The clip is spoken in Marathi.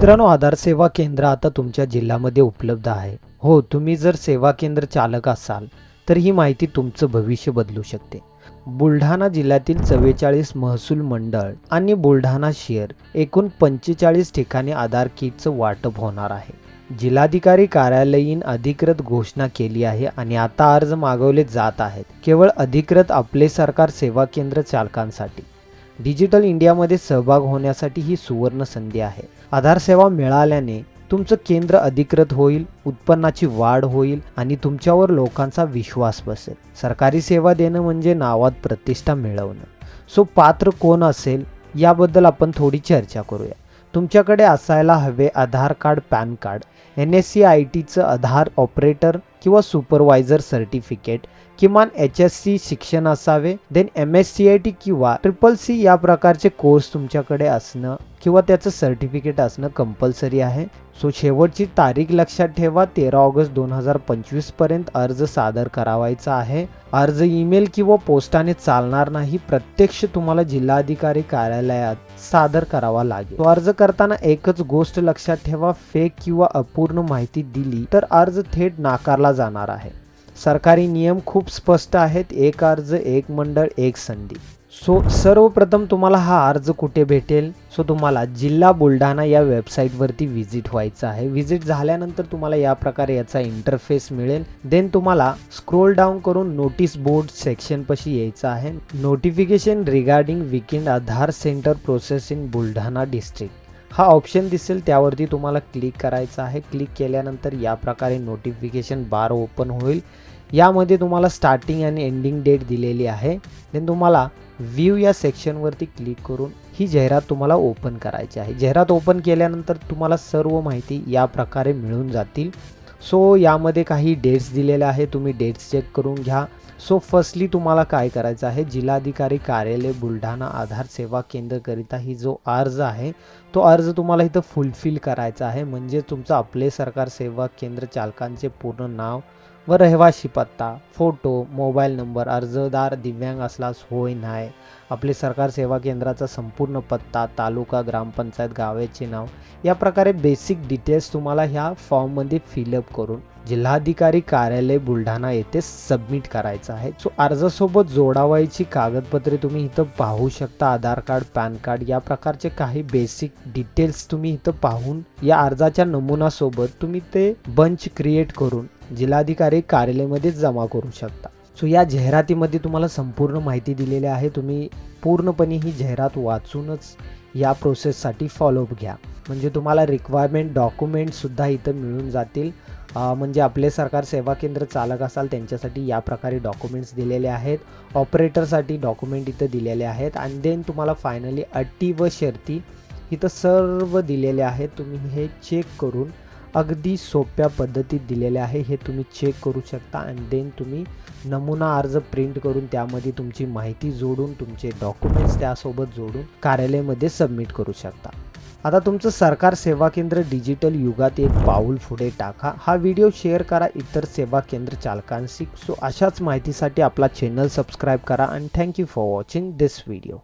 मित्रांनो आधार सेवा केंद्र आता तुमच्या जिल्ह्यामध्ये उपलब्ध आहे. हो तुम्ही जर सेवा केंद्र चालक असाल तर ही माहिती तुमचं भविष्य बदलू शकते. बुलढाणा जिल्ह्यातील चव्वेचाळीस महसूल मंडळ आणि बुलढाणा शहर एकूण पंचेचाळीस ठिकाणी आधार किटचं वाटप होणार आहे. जिल्हाधिकारी कार्यालयीन अधिकृत घोषणा केली आहे आणि आता अर्ज मागवले जात आहेत. केवळ अधिकृत आपले सरकार सेवा केंद्र चालकांसाठी. डिजिटल इंडियामध्ये सहभाग होण्यासाठी ही सुवर्ण संधी आहे. आधार सेवा मिळाल्याने तुमचं केंद्र अधिकृत होईल उत्पन्नाची वाढ होईल आणि तुमच्यावर लोकांचा विश्वास बसेल. सरकारी सेवा देणं म्हणजे नावात प्रतिष्ठा मिळवणं. सो पात्र कोण असेल याबद्दल आपण थोडी चर्चा करूया. तुमच्याकडे असायला हवे Aadhaar card PAN card. N S C I टीचं आधार ऑपरेटर किंवा सुपरवायझर सर्टिफिकेट किमान एच एस सी शिक्षण असावे then M S C I T किंवा ट्रिपल सी या प्रकारचे कोर्स तुमच्याकडे असणं किंवा त्याचं सर्टिफिकेट असणं कंपल्सरी आहे. सो शेवटची तारीख लक्षात ठेवा तेरा ऑगस्ट दोन हजार पंचवीसपर्यंत अर्ज सादर करावायचा आहे. अर्ज ईमेल किंवा पोस्टाने चालणार नाही प्रत्यक्ष तुम्हाला जिल्हाधिकारी कार्यालयात सादर करावा लागेल. तो अर्ज करताना एकच गोष्ट लक्षात ठेवा फेक किंवा अपूर्ण माहिती दिली तर अर्ज थेट नाकारला जाणार आहे. सरकारी नियम खूप स्पष्ट आहेत. एक अर्ज एक मंडळ एक संधी. सो सर्वप्रथम तुम्हाला हा अर्ज कुठे भेटेल? सो तुम्हाला जिल्हा बुलढाणा या वेबसाईटवरती व्हिजिट व्हायचं आहे. व्हिजिट झाल्यानंतर तुम्हाला या प्रकारे याचा इंटरफेस मिळेल. देन तुम्हाला स्क्रोल डाऊन करून नोटीस बोर्ड सेक्शनपाशी यायचं आहे. Notification regarding weekend Aadhaar centre process in Buldhana district हा ऑप्शन दिसेल त्यावरती तुम्हाला क्लिक करायचं आहे. क्लिक केल्यानंतर या प्रकारे नोटिफिकेशन बार ओपन होईल. यामध्ये तुम्हाला स्टार्टिंग आणि एंडिंग डेट दिलेली आहे. देन तुम्हाला व्ह्यू या सेक्शनवरती क्लिक करून ही जाहिरात तुम्हाला ओपन करायची आहे. जाहिरात ओपन केल्यानंतर तुम्हाला सर्व माहिती या प्रकारे मिळून जातील. सो यामध्ये काही डेट्स दिलेले आहे तुम्ही डेट्स चेक करून घ्या. सो फर्स्टली तुम्हाला काय करायचं आहे? जिल्हाधिकारी कार्यालय बुलढाणा आधार सेवा केंद्रकरिता ही जो अर्ज आहे तो अर्ज तुम्हाला इथं फुलफिल करायचा आहे. म्हणजे तुमचं आपले सरकार सेवा केंद्र चालकांचे पूर्ण नाव व रहिवाशी पत्ता फोटो मोबाईल नंबर अर्जदार दिव्यांग असल्यास होय नाही आपले सरकार सेवा केंद्राचा संपूर्ण पत्ता तालुका ग्रामपंचायत गावाचे नाव या प्रकारे बेसिक डिटेल्स तुम्हाला ह्या फॉर्ममध्ये फिलअप करून जिल्हाधिकारी कार्यालय बुलढाणा येथे सबमिट करायचं आहे. सो अर्जासोबत जोडावायची कागदपत्रे तुम्ही इथं पाहू शकता आधार कार्ड पॅन कार्ड या प्रकारचे काही बेसिक डिटेल्स तुम्ही इथं पाहून या अर्जाच्या नमुनासोबत तुम्ही ते बंच क्रिएट करून जिल्हाधिकारी कार्यालयामध्ये जमा करू शकता. सो या जाहिरातीमध्ये तुम्हाला संपूर्ण माहिती दिलेली आहे. तुम्ही पूर्णपणे ही जाहिरात वाचूनच या प्रोसेससाठी फॉलोअप घ्या. म्हणजे तुम्हाला रिक्वायरमेंट डॉक्युमेंटसुद्धा इथं मिळून जातील. म्हणजे आपले सरकार सेवा केंद्र चालक असाल त्यांच्यासाठी या प्रकारे डॉक्युमेंट्स दिलेले आहेत. ऑपरेटरसाठी डॉक्युमेंट इथं दिलेले आहेत. आणि देन तुम्हाला फायनली अटी व शर्ती इथं सर्व दिलेले आहेत. तुम्ही हे चेक करून अगदी सोप्या पद्धतीत दिलेले आहे. हे तुम्ही चेक करू शकता आणि देन तुम्ही नमुना अर्ज प्रिंट करून त्यामध्ये तुमची माहिती जोडून तुमचे डॉक्युमेंट्स त्यासोबत जोडून कार्यालयामध्ये सबमिट करू शकता. आता तुमचं सरकार सेवा केंद्र डिजिटल युगात एक पाऊल पुढे टाका. हा व्हिडिओ शेअर करा इतर सेवा केंद्र चालकांशी. सो अशाच माहितीसाठी आपला चॅनल सबस्क्राईब करा आणि thank you for watching this video